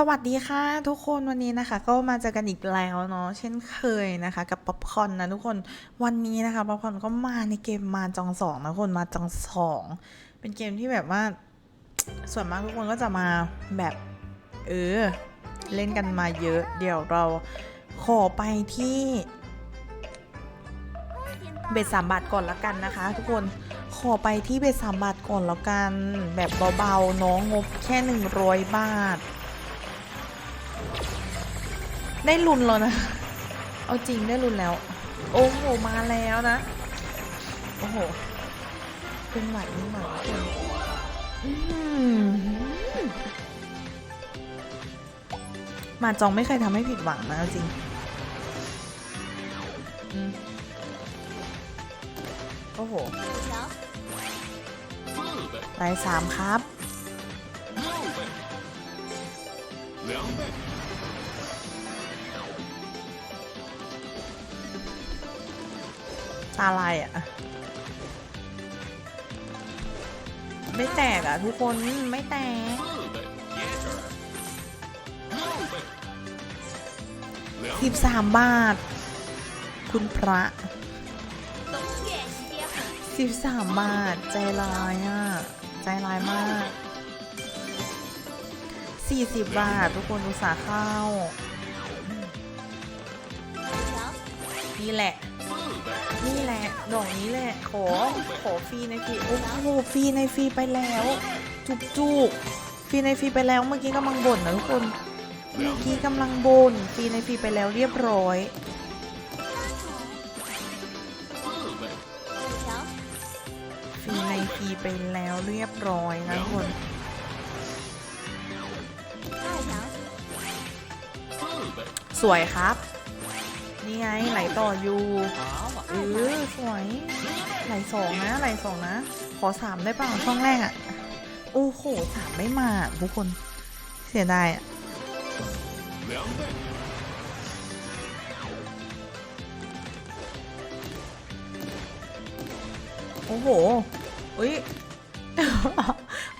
สวัสดีค่ะทุกคนวันนี้นะคะ ก็มาเจอกันอีกแล้วเนาะเช่นเคยนะคะ กับป๊อปคอนนะทุกคนวันนี้นะคะป๊อปคอนก็มาในเกมมาจองสองนะคนมาจองสองเป็นเกมที่แบบว่า ส่วนมากทุกคนก็จะมาแบบเออเล่นกันมาเยอะ เดี๋ยวเราขอไปที่เบ็ดสามบาทก่อนละกันนะคะ ทุกคนขอไปที่เบ็ดสามบาทก่อนแล้วกัน แบบเบาๆเน้องงบแค่หนึ่งร้อยบาท ได้ลุนแล้วนะ เอาจริงได้ลุนแล้ว โอ้โห มาแล้วนะ โอ้โหเป็นไหวนี่หว่าอืมมาจองไม่เคยทำให้ผิดหวังนะเอาจริงโอ้โหลายสามครับ ตาลายอะ ไม่แตกอะทุกคนไม่แตก สิบสามบาท คุณพระสิบสามบาท ใจร้ายอะ ใจร้ายมากสี่สิบบาท ทุกคนอุตสาห์เข้า นี่แหละ นี่แหละ ดอกนี้แหละ ขอ ขอฟรีในฟรีโอ้โหฟรีในฟรีไปแล้ว จุกจุกฟรีในฟรีไปแล้ว เมื่อกี้กำลังบ่นนะทุกคน เมื่อกี้กำลังบ่นฟรีในฟรีไปแล้วเรียบร้อย ฟรีในฟรีไปแล้วเรียบร้อยนะทุกคนสวยครับ ไงไหลต่ออยู่เออสวย ไหลสองนะ ไหลสองนะ ขอสามได้เปล่าช่องแรกอะโอ้โหสามไม่มาทุกคน เสียดายอะ两倍，โอ้โหอุ้ย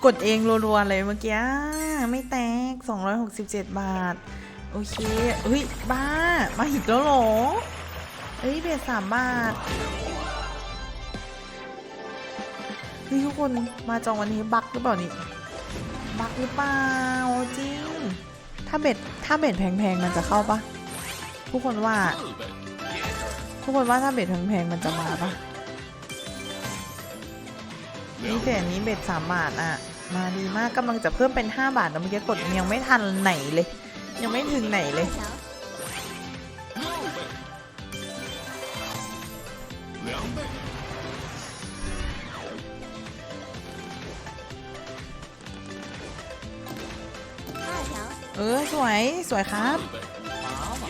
กดเองรัวๆเลยเมื่อกี้ ไม่แตก 267 บาท โอเคเฮ้ย บ้า มาหิกแล้วหรอเฮ้ยเบสสามบาทนี่ทุกคนมาจองวันนี้บักหรือเปล่านี่บักหรือเปล่าจริง ถ้าเบ็ดถ้าเบ็ดแพงๆมันจะเข้าปะทุกคนว่า ทุกคนว่าถ้าเบ็ดแพงๆมันจะมาปะนี่แต่นี้เบ็ดสามบาทอะ มาดีมากกำลังจะเพิ่มเป็นห้าบาทแล้วเมื่อกี้กดยังไม่ทันไหนเลย ยังไม่ถึงไหนเลย เออ สวย สวยครับ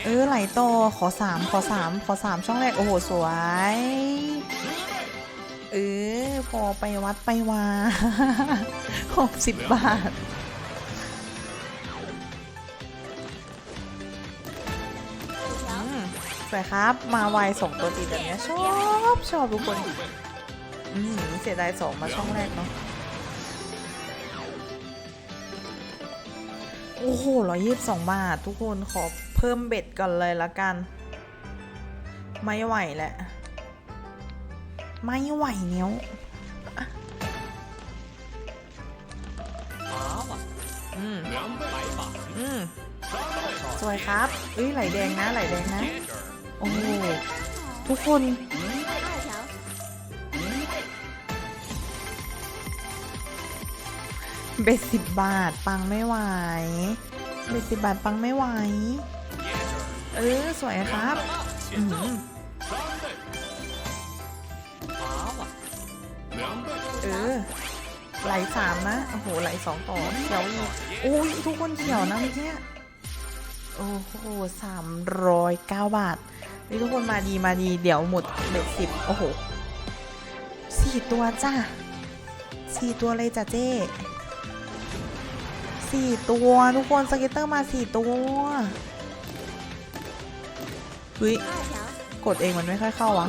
เออ ไหลโตขอสามขอสามขอสามช่องแรก โอ้โห สวย เออ พอไปวัดไปวาหกสิบบาท น่อครับ มาไวส่งตัวตีแบบนี้ชอบชอบทุกคนอืมเสียดายสองมาช่องแรกเนาะโอ้โหร้อยยี่สิบสองบาท ทุกคนขอเพิ่มเบ็ดก่อนเลยละกัน ไม่ไหวแหละ ไม่ไหวเนี้ยอืม อืม สวยครับ เอ้ยไหลแดงนะ ไหลแดงนะ โอ้ทุกคนเบดสิบบาทปังไม่ไหวเบดสิบบาทปังไม่ไหว เออ สวยครับเออไหลสามนะ โอ้โหไหลสองต่อเขียวอู้ยทุกคนเขียวนะเมื่อกี้โอ้โหสามร้อยเก้าบาท นี่ทุกคนมาดีมาดีเดี๋ยวหมดเบ็ดสิบโอ้โหสี่ตัวจ้าสี่ตัวเลยจ้ะเจ้สี่ตัวทุกคนสเก็ตเตอร์มาสี่ตัวเฮ้ยกดเองมันไม่ค่อยเข้าวะ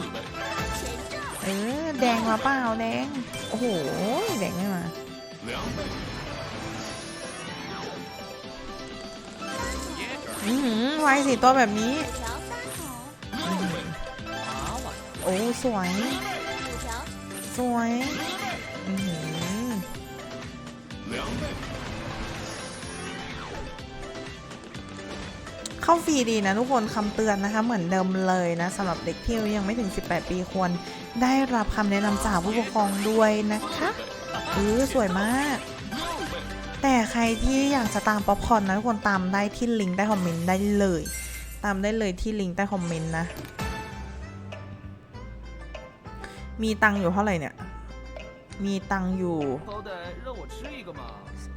เออแดงมาเปล่าแดงโอ้โหแดงไม่มาอือไวสี่ตัวแบบนี้ โอ้สวย สวยเข้าฟรีดีนะทุกคนคำเตือนนะคะ เหมือนเดิมเลยนะสำหรับเด็กที่ยังไม่ถึง 18 ปีควร ได้รับคำแนะนำจากผู้ปกครองด้วยนะคะอือสวยมาก แต่ใครที่อยากจะตามป๊อปคอนนะทุกคนตามได้ที่ลิงก์ใต้คอมเมนต์ได้เลย ตามได้เลยที่ลิงก์ใต้คอมเมนต์นะ มีตังอยู่เท่าไหร่เนี่ย มีตังอยู่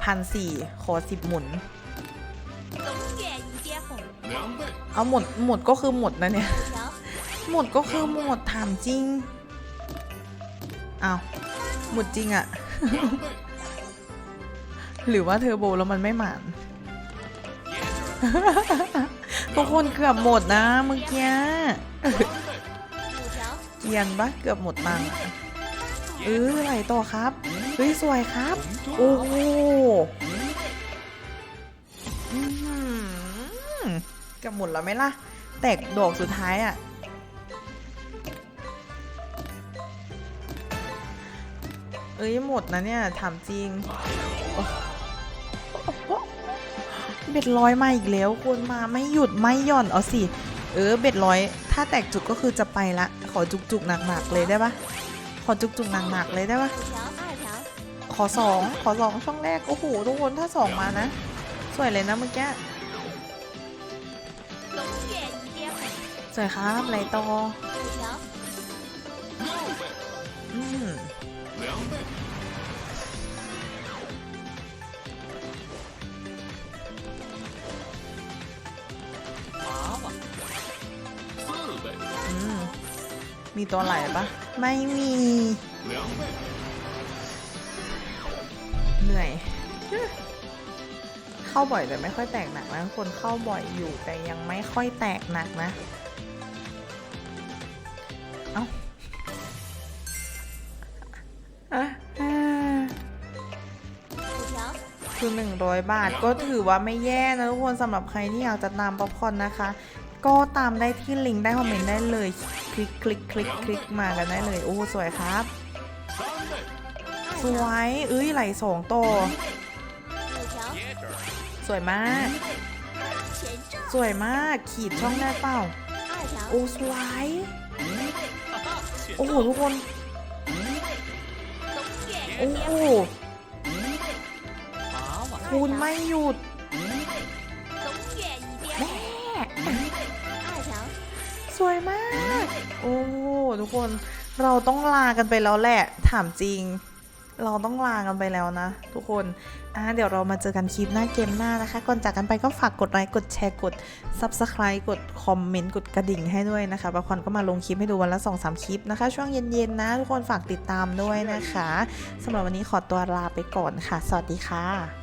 พันสี่ขอสิบหมุน เอาหมดหมดก็คือหมดนะเนี่ย หมดก็คือหมดถามจริงเอาหมดจริงอะหรือว่าเธอโบแล้วมันไม่หมานทุกคนเกือบหมดนะเมื่อกี้ เกรียนปะเกือบหมดตังค์อะเออไหลต่อครับเฮ้ยสวยครับ โอ้โหอื้อหือเกือบหมดแล้วไหมล่ะ แตกดอกสุดท้ายอะเอ้ยหมดนะเนี่ยถามจริงโอ้โหเบ็ดร้อยมาอีกแล้วคุณมาไม่หยุดไม่หย่อนเอาสิ เออเบ็ดร้อยถ้าแตกจุกก็คือจะไปละ ขอจุกจุกหนักหนักเลยได้ปะขอจุกจุกหนักหนักเลยได้ปะขอสองขอสองช่องแรกโอ้โหทุกคนถ้าสองมานะ สวยเลยนะเมื่อกี้สวยครับไรต่อ มีตัวไหลปะไม่มีเหนื่อย เข้าบ่อยแต่ไม่ค่อยแตกหนักนะคนเข้าบ่อยอยู่แต่ยังไม่ค่อยแตกหนักนะ เอ้าคือ100 บาทก็ถือว่าไม่แย่นะทุกคนสำหรับใครที่อยากจะนำป๊อปคอนนะคะ ก็ตามได้ที่ลิงก์ได้คอมเมนต์ได้เลย คลิกคลิกคลิกคลิกมากันได้เลยโอ้สวยครับ สวยเอ้ยไหลสองโตสวยมาก สวยมากขีดช่องได้เปล่าโอ้สวยโอ้โหทุกคนโอ้คูณไม่หยุดแสวยมาก โอ้ทุกคนเราต้องลากันไปแล้วแหละ ถามจริง เราต้องลากันไปแล้วนะ ทุกคนอ่าเดี๋ยวเรามาเจอกันคลิปหน้าเกมหน้านะคะ ก่อนจากกันไปก็ฝากกดไลค์กดแชร์กด Subscribe กดคอมเมนต์กดกระดิ่งให้ด้วยนะคะบางคนก็มาลงคลิปให้ดูวันละ 2-3 คลิปนะคะ ช่วงเย็นๆนะ ทุกคนฝากติดตามด้วยนะคะสำหรับวันนี้ขอตัวลาไปก่อนค่ะ สวัสดีค่ะ